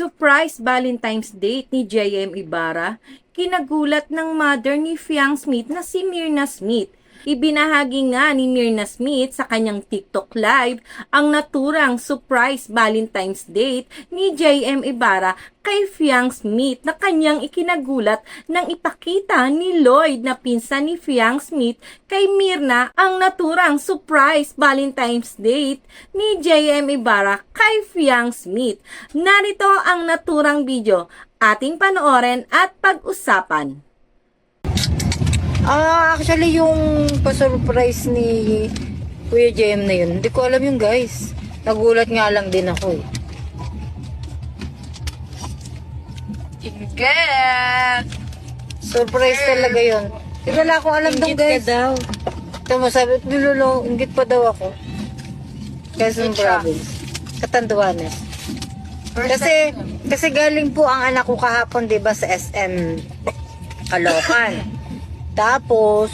Surprise Valentine's date ni JM Ibarra, kinagulat ng mother ni Fiang Smith na si Myrna Smith. Ibinahagi nga ni Myrna Smith sa kanyang TikTok live ang naturang surprise Valentine's date ni JM Ibarra kay Fiang Smith na kanyang ikinagulat nang ipakita ni Lloyd na pinsan ni Fiang Smith kay Myrna ang naturang surprise Valentine's date ni JM Ibarra kay Fiang Smith. Narito ang naturang video. Ating panoorin at pag-usapan. Ah, actually yung pa-surprise ni Kuya JM na yun, hindi ko alam yung guys. Nagulat nga lang din ako eh. Ingat! Surprise talaga yun. Di wala akong alam dong guys. daw. Tama sabi, nilolo, ingit pa daw ako. Quezon Ingit siya. Province. Catanduanes. Kasi, kasi galing po ang anak ko kahapon, di ba, sa SM Caloocan. Tapos,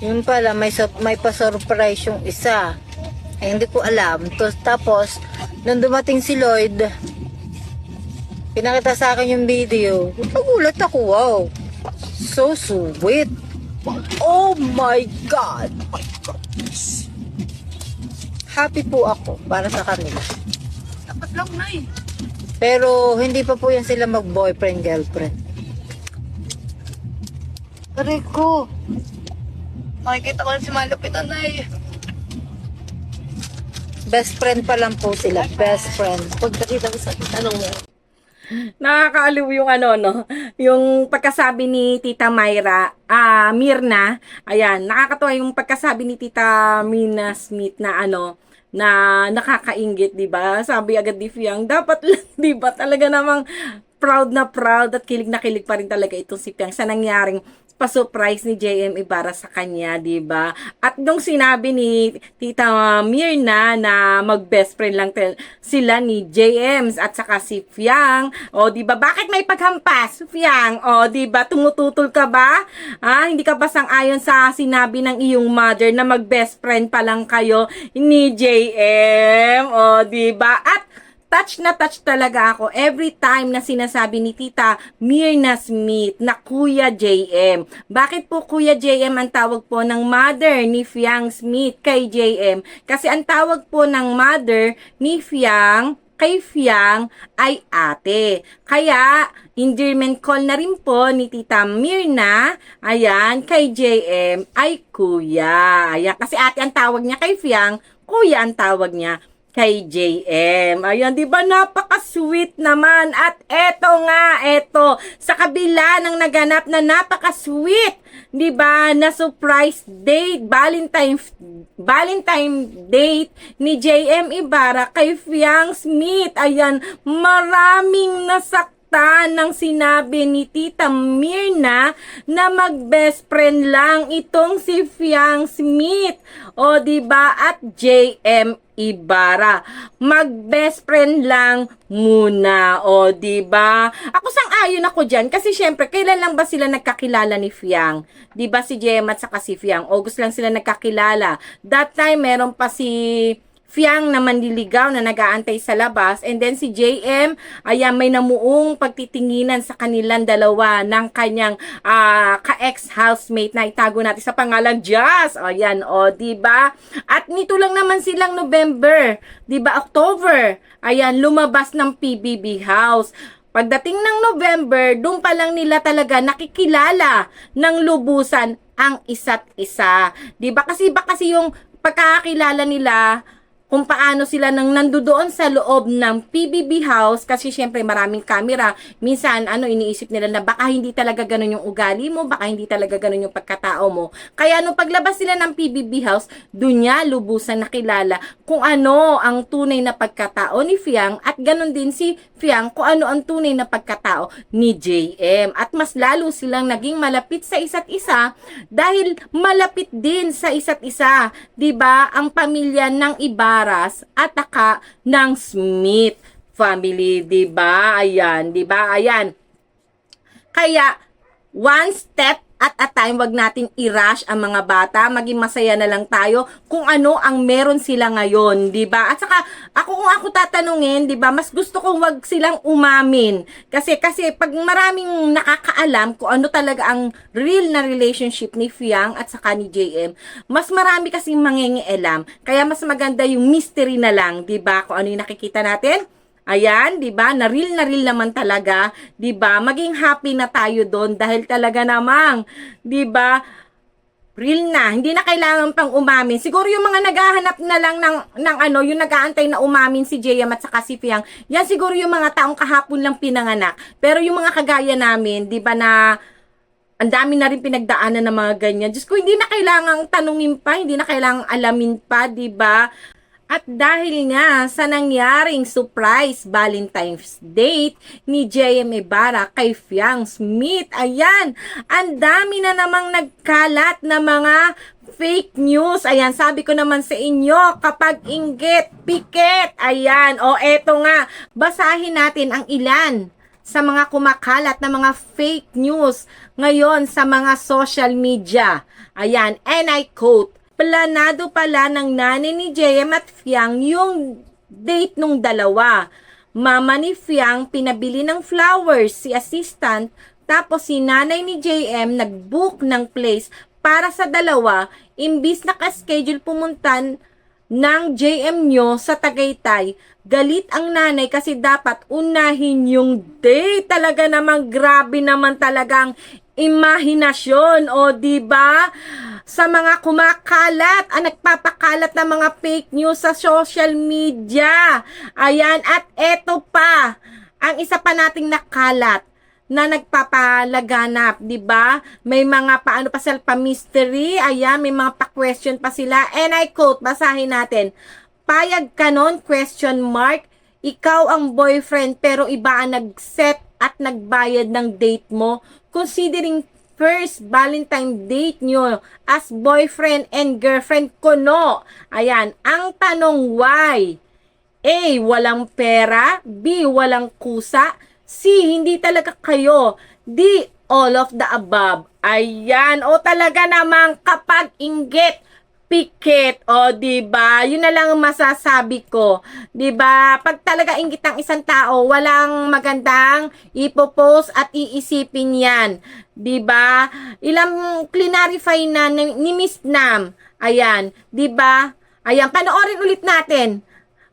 yun pala, may, may pa-surprise yung isa. Eh, hindi ko alam. Tapos, tapos, nung dumating si Lloyd, pinakita sa akin yung video. Nagulat ako, wow. So sweet. Oh my God! Happy po ako para sa kanila. Dapat lang na eh. Pero hindi pa po yan sila mag-boyfriend, girlfriend. Aray ko. Makikita ko na si Malupitan na eh. Best friend pa lang po sila. Best friend. Pag nakita ko sa tanong mo. Nakakaaliw yung ano, no? Yung pagkasabi ni Tita Myra, ah, Mirna, ayan, nakakatuwa yung pagkasabi ni Tita Mina Smith na ano, na nakakaingit, di ba? Sabi agad ni Fiang, dapat lang, di ba? Talaga namang proud na proud at kilig na kilig pa rin talaga itong si Fiang sa nangyaring pa-surprise ni JM Ibarra sa kanya, 'di ba? At nung sinabi ni Tita Mirna na mag-best friend lang sila ni JM at saka si Fiang, o 'di ba? Bakit may paghampas, Fiang? O 'di ba? Tumututol ka ba? Ah, hindi ka ba sang-ayon sa sinabi ng iyong mother na mag-best friend pa lang kayo ni JM? O 'di ba? At touch na touch talaga ako every time na sinasabi ni Tita Mirna Smith na Kuya JM. Bakit po Kuya JM ang tawag po ng mother ni Fiang Smith kay JM? Kasi ang tawag po ng mother ni Fiang kay Fiang ay ate. Kaya, endearment call na rin po ni Tita Mirna, ayan, kay JM ay kuya. Ayan, kasi ate ang tawag niya kay Fiang, kuya ang tawag niya kay JM. Ayan, di ba napaka-sweet naman. At eto nga, eto, sa kabila ng naganap na napaka-sweet, di ba, na surprise date, Valentine, Valentine date ni JM Ibarra kay Fiang Smith. Ayan, maraming nasak ng sinabi ni Tita Mirna na mag-best friend lang itong si Fiang Smith. O, di ba At JM Ibarra. Mag-best friend lang muna. O, di ba Ako sang-ayon ako dyan. Kasi syempre, kailan lang ba sila nagkakilala ni Fiang? Di ba si JM at saka si Fiang? August lang sila nagkakilala. That time, meron pa si Fiang na manliligaw na nag-aantay sa labas and then si JM ayan may namuong pagtitinginan sa kanilang dalawa ng kanyang ah, ka-ex housemate na itago natin sa pangalang Jazz. O yan o, di ba? At nito lang naman silang November, di ba? October. Ayan lumabas ng PBB house. Pagdating ng November, doon pa lang nila talaga nakikilala ng lubusan ang isa't isa. 'Di ba? Kasi ba kasi yung pagkakakilala nila kung paano sila nang nandoon sa loob ng PBB house kasi syempre maraming camera. Minsan ano iniisip nila na baka hindi talaga ganun yung ugali mo, baka hindi talaga ganun yung pagkatao mo. Kaya nung paglabas sila ng PBB house, doon niya lubusan nakilala kung ano ang tunay na pagkatao ni Fiang at ganun din si Fiang kung ano ang tunay na pagkatao ni JM. At mas lalo silang naging malapit sa isa't isa dahil malapit din sa isa't isa, 'di ba? Ang pamilya ng Ibaras at taka ng Smith family, 'di ba? Ayan, 'di ba? Ayan. Kaya one step at a time wag nating i-rush ang mga bata, maging masaya na lang tayo kung ano ang meron sila ngayon, 'di ba? At saka ako kung ako tatanungin, 'di ba, mas gusto kong wag silang umamin. Kasi kasi pag maraming nakakaalam kung ano talaga ang real na relationship ni Fiang at saka ni JM, mas marami kasing mangingialam. Kaya mas maganda yung mystery na lang, 'di ba? Kung ano yung nakikita natin. Ayan, 'di ba? Na real na real naman talaga, 'di ba? Maging happy na tayo doon dahil talaga namang, 'di ba? Real na, hindi na kailangan pang umamin. Siguro yung mga naghahanap na lang ng, ng ano, yung nag-aantay na umamin si JM at saka si Fiang, yan siguro yung mga taong kahapon lang pinanganak. Pero yung mga kagaya namin, di ba na ang dami na rin pinagdaanan ng mga ganyan. Diyos ko, hindi na kailangang tanungin pa, hindi na kailangang alamin pa, di ba? At dahil nga sa nangyaring surprise Valentine's date ni JM Ibarra kay Fiang Smith, ayan, ang dami na namang nagkalat na mga fake news. Ayan, sabi ko naman sa inyo, kapag inggit, pikit, ayan, o eto nga, basahin natin ang ilan sa mga kumakalat na mga fake news ngayon sa mga social media. Ayan, and I quote, planado pala ng nanay ni JM at Fiang yung date nung dalawa. Mama ni Fiang pinabili ng flowers si assistant tapos si nanay ni JM nag-book ng place para sa dalawa imbis na ka-schedule pumuntan ng JM nyo sa Tagaytay, galit ang nanay kasi dapat unahin yung date. Talaga namang grabe naman talagang imahinasyon o di ba sa mga kumakalat ang nagpapakalat ng mga fake news sa social media ayan at eto pa ang isa pa nating nakalat na nagpapalaganap, 'di ba? May mga paano pa sila pa mystery, ayan, may mga pa-question pa sila. And I quote, basahin natin. Payag ka nun, question mark. Ikaw ang boyfriend pero iba ang nag-set at nagbayad ng date mo. Considering first Valentine date nyo as boyfriend and girlfriend ko no. Ayan, ang tanong why? A. Walang pera. B. Walang kusa. C. Hindi talaga kayo. D. All of the above. Ayan. O talaga namang kapag inggit, pikit. O, di ba? Yun na lang ang masasabi ko. Di ba? Pag talaga inggit ang isang tao, walang magandang ipopost at iisipin yan. Di ba? Ilang clarify na ni Miss Nam. Ayan. Di ba? Ayan. Panoorin ulit natin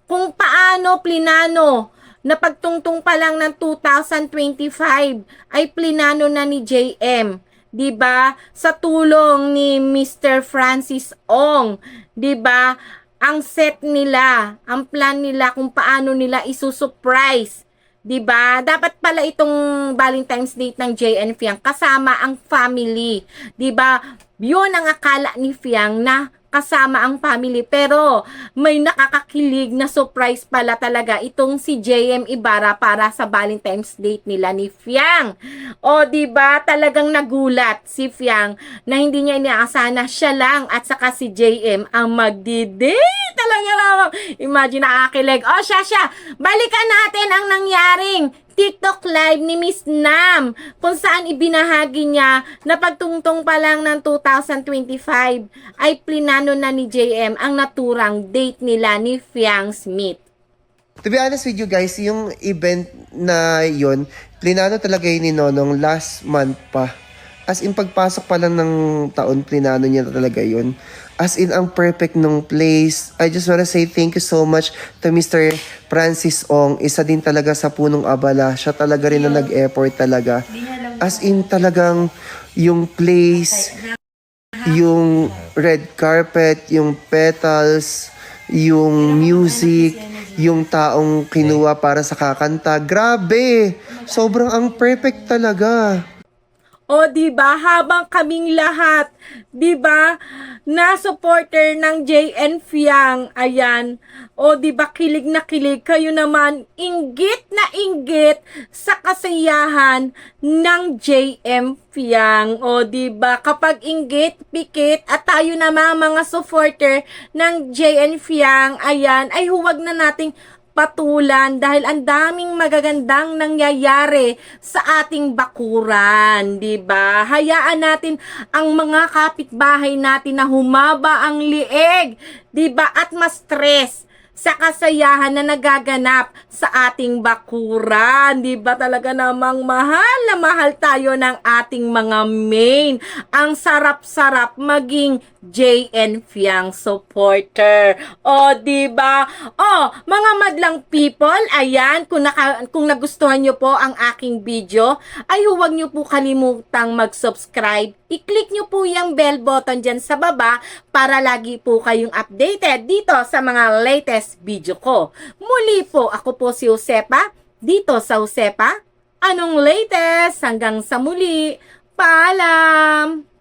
kung paano plinano na pagtungtong pa lang ng 2025 ay plinano na ni JM. 'Di ba? Sa tulong ni Mr. Francis Ong, 'di ba? Ang set nila, ang plan nila kung paano nila isusurprise 'di ba? Dapat pala itong Valentine's Date ng JN Fiang kasama ang family, 'di ba? 'Yun ang akala ni Fiang na kasama ang family pero may nakakakilig na surprise pala talaga itong si JM Ibarra para sa Valentine's Date nila ni Fiang. O ba talagang nagulat si Fiang na hindi niya inaasahan na siya lang at saka si JM ang magdi-date. Talaga naman. Imagine nakakilig. O siya siya, balikan natin ang nangyaring TikTok live ni Miss Nam kung saan ibinahagi niya na pagtungtong pa lang ng 2025 ay plinano na ni JM ang naturang date nila ni Fiang Smith. To be honest with you guys, yung event na yon, plinano talaga yun ni Nonong last month pa. As in, pagpasok pa lang ng taon, plinano niya talaga yun. As in, ang perfect nung place. I just wanna say thank you so much to Mr. Francis Ong. Isa din talaga sa punong abala. Siya talaga rin na nag-effort talaga. As in, talagang yung place, yung red carpet, yung petals, yung music, yung taong kinuha para sa kakanta. Grabe! Sobrang ang perfect talaga. O, di ba? Habang kaming lahat, di ba? Na supporter ng JN Fiang, ayan, o di ba? Kilig na kilig, kayo naman, inggit na inggit sa kasiyahan ng JM Fiang. O, di ba? Kapag inggit, pikit, at tayo naman mga supporter ng JN Fiang, ayan, ay huwag na nating patulan dahil ang daming magagandang nangyayari sa ating bakuran, 'di ba? Hayaan natin ang mga kapitbahay natin na humaba ang lieg, 'di ba? At ma-stress sa kasayahan na nagaganap sa ating bakuran. Di ba talaga namang mahal na mahal tayo ng ating mga main. Ang sarap-sarap maging JN Fiang supporter. O, di ba? O, mga madlang people, ayan, kung, naka, kung nagustuhan nyo po ang aking video, ay huwag nyo po kalimutang mag-subscribe. I-click nyo po yung bell button dyan sa baba para lagi po kayong updated dito sa mga latest video ko. Muli po, ako po si Josepa, dito sa Josepa. Anong latest? Hanggang sa muli. Paalam!